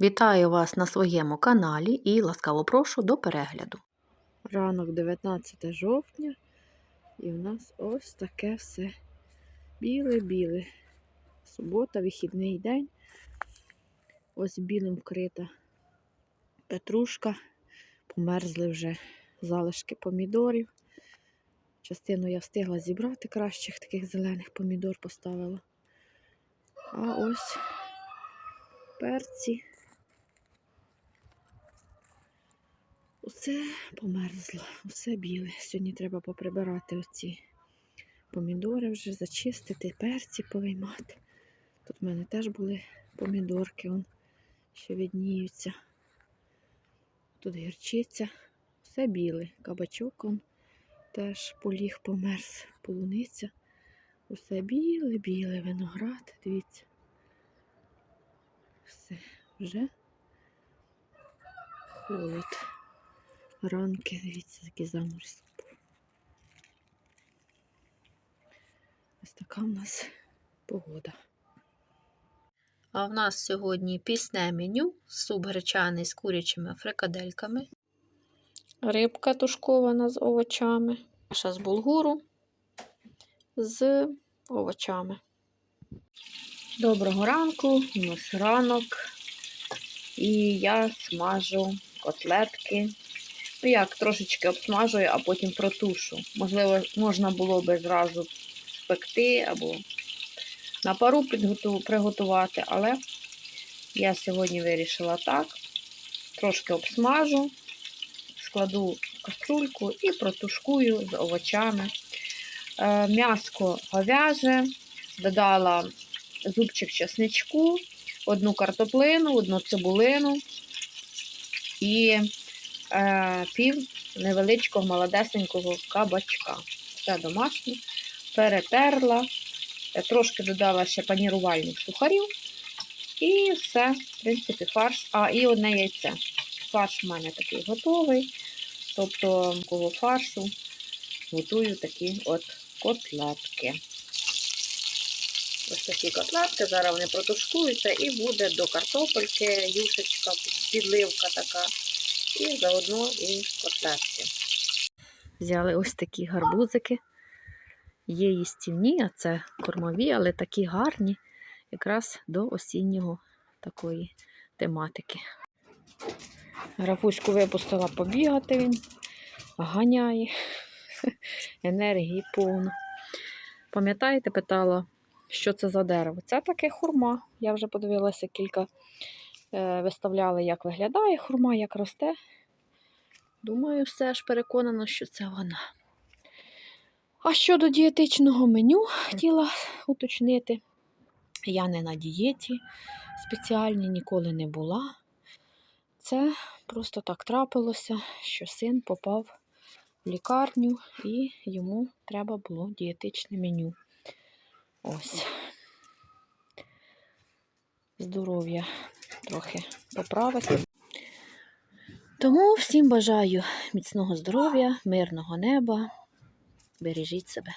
Вітаю вас на своєму каналі і ласкаво прошу до перегляду. Ранок 19 жовтня, і в нас ось таке все біле-біле. Субота, вихідний день. Ось білим вкрита петрушка. Померзли вже залишки помідорів. Частину я встигла зібрати кращих таких зелених помідор поставила. А ось перці. Усе померзло, усе біле. Сьогодні треба поприбирати оці помідори вже, зачистити, перці повиймати. Тут в мене теж були помідорки, вон ще відніються. Тут гірчиця, все біле. Кабачок он теж поліг померз, полуниця. Усе біле-біле, виноград, дивіться. Все, вже холод ранки, дивіться, які заморозки. Ось така в нас погода. А в нас сьогодні пісне меню, суп гречаний з курячими фрикадельками, рибка тушкована з овочами, каша з булгуру з овочами. Доброго ранку, у нас ранок. І я смажу котлетки. Ну як, трошечки обсмажую, а потім протушу. Можливо, можна було би зразу спекти або на пару приготувати, але я сьогодні вирішила так. Трошки обсмажу, складу каструльку і протушкую з овочами. Е, М'яско говяже, додала зубчик чесничку, одну картоплину, одну цибулину і пів невеличкого молодесенького кабачка. Все домашнє. Перетерла, е, трошки додала ще панірувальних сухарів. І все, в принципі, фарш. А, і одне яйце. Фарш у мене такий готовий. Тобто, такого фаршу готую такі от котлетки. Ось такі котлетки, зараз вони протушкуються і буде до картопельки, юшечка, підливка така. І заодно і котлетки. Взяли ось такі гарбузики. Є їстівні, а це кормові, але такі гарні якраз до осіннього такої тематики. Графуську випустила побігати він, ганяє, енергії повно. Пам'ятаєте, питала, що це за дерево? Це таке хурма. Я вже подивилася кілька, виставляли, як виглядає хурма, як росте. Думаю, все ж переконано, що це вона. А щодо дієтичного меню, хотіла уточнити. Я не на дієті спеціальній, ніколи не була. Це просто так трапилося, що син попав в лікарню і йому треба було дієтичне меню. Ось. Здоров'я трохи поправити. Тому всім бажаю міцного здоров'я, мирного неба. Бережіть себе.